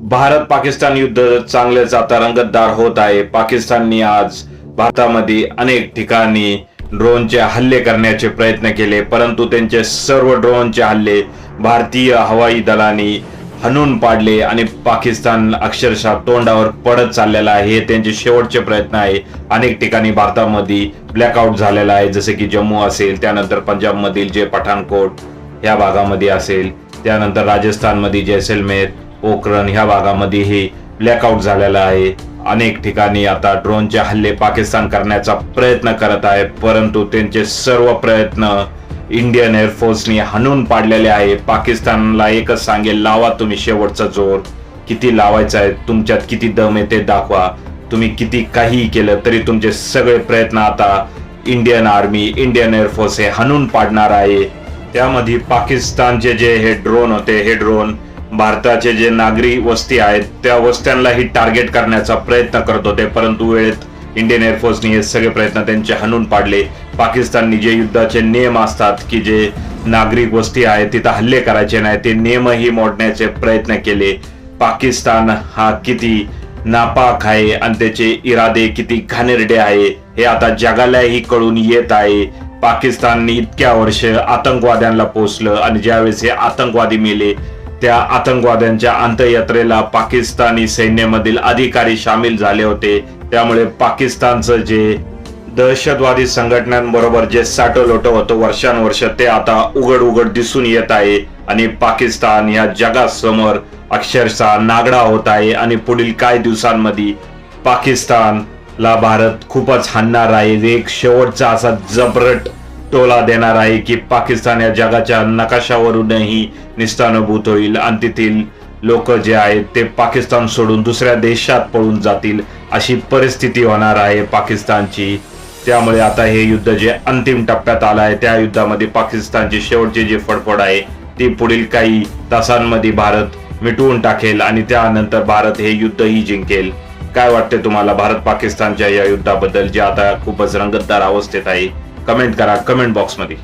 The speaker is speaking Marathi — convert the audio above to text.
भारत पाकिस्तान युद्ध चांगलेच आता रंगतदार होत आहे. पाकिस्ताननी आज भारतामध्ये अनेक ठिकाणी ड्रोनचे हल्ले करण्याचे प्रयत्न केले परंतु त्यांचे सर्व ड्रोनचे हल्ले भारतीय हवाई दलाने हणून पाडले आणि पाकिस्तान अक्षरशः तोंडावर पडत चाललेला आहे. हे त्यांचे शेवटचे प्रयत्न आहे. अनेक ठिकाणी भारतामध्ये ब्लॅकआउट झालेला आहे. जसे की जम्मू असेल त्यानंतर पंजाबमधील जे पठाणकोट ह्या भागामध्ये असेल त्यानंतर राजस्थानमध्ये जैसलमेर पोखरण ह्या भागामध्येही ब्लॅकआउट झालेला आहे. अनेक ठिकाणी आता ड्रोनचे हल्ले पाकिस्तान करण्याचा प्रयत्न करत आहे परंतु त्यांचे सर्व प्रयत्न इंडियन एअरफोर्सने हाणून पाडलेले आहे. पाकिस्तानला एकच सांगेल लावा तुम्ही शेवटचा जोर. किती लावायचा आहे तुमच्यात किती दम आहे ते दाखवा. तुम्ही किती काहीही केलं तरी तुमचे सगळे प्रयत्न आता इंडियन आर्मी इंडियन एअरफोर्स हे हाणून पाडणार आहे. त्यामध्ये पाकिस्तानचे जे हे ड्रोन होते हे ड्रोन भारताचे जे नागरी वस्ती आहेत त्या वस्त्यांनाही टार्गेट करण्याचा प्रयत्न करत होते. परंतु वेळेत इंडियन एअरफोर्सनी हे सगळे प्रयत्न त्यांचे हाणून पाडले. पाकिस्ताननी जे युद्धाचे नियम असतात की जे नागरिक वस्ती आहे तिथं हल्ले करायचे नाही ते नियमही मोडण्याचे प्रयत्न केले. पाकिस्तान हा किती नापाक आहे आणि त्याचे इरादे किती घाणेरडे आहे हे आता जगालाही कळून येत आहे. पाकिस्तानने इतक्या वर्ष आतंकवाद्यांना पोचलं आणि ज्यावेळेस हे आतंकवादी मेले त्या आतंकवाद्यांच्या अंत्ययात्रेला पाकिस्तानी सैन्यामधील अधिकारी सामील झाले होते. त्यामुळे पाकिस्तानचं जे दहशतवादी संघटनांबरोबर जे साठोलोटो होतं वर्षानुवर्ष ते आता उघड उघड दिसून येत आहे आणि पाकिस्तान या जगासमोर अक्षरशः नागडा होत आहे आणि पुढील काही दिवसांमध्ये पाकिस्तानला भारत खूपच हाणणार आहे. एक शेवटचा असा जबरट टोला देणार आहे की पाकिस्तान या जगाच्या नकाशावरूनही निस्तानुभूत होईल. आणि तेथील लोक जे आहेत ते पाकिस्तान सोडून दुसऱ्या देशात पळून जातील अशी परिस्थिती होणार आहे पाकिस्तानची. त्यामुळे आता हे युद्ध जे अंतिम टप्प्यात आलं आहे त्या युद्धामध्ये पाकिस्तानची शेवटची जी फडफड आहे ती पुढील काही तासांमध्ये भारत मिटवून टाकेल आणि त्यानंतर भारत हे युद्धही जिंकेल. काय वाटते तुम्हाला भारत पाकिस्तानच्या या युद्धाबद्दल जे आता खूपच रंगतदार अवस्थेत आहे? कमेंट करा कमेंट बॉक्समध्ये.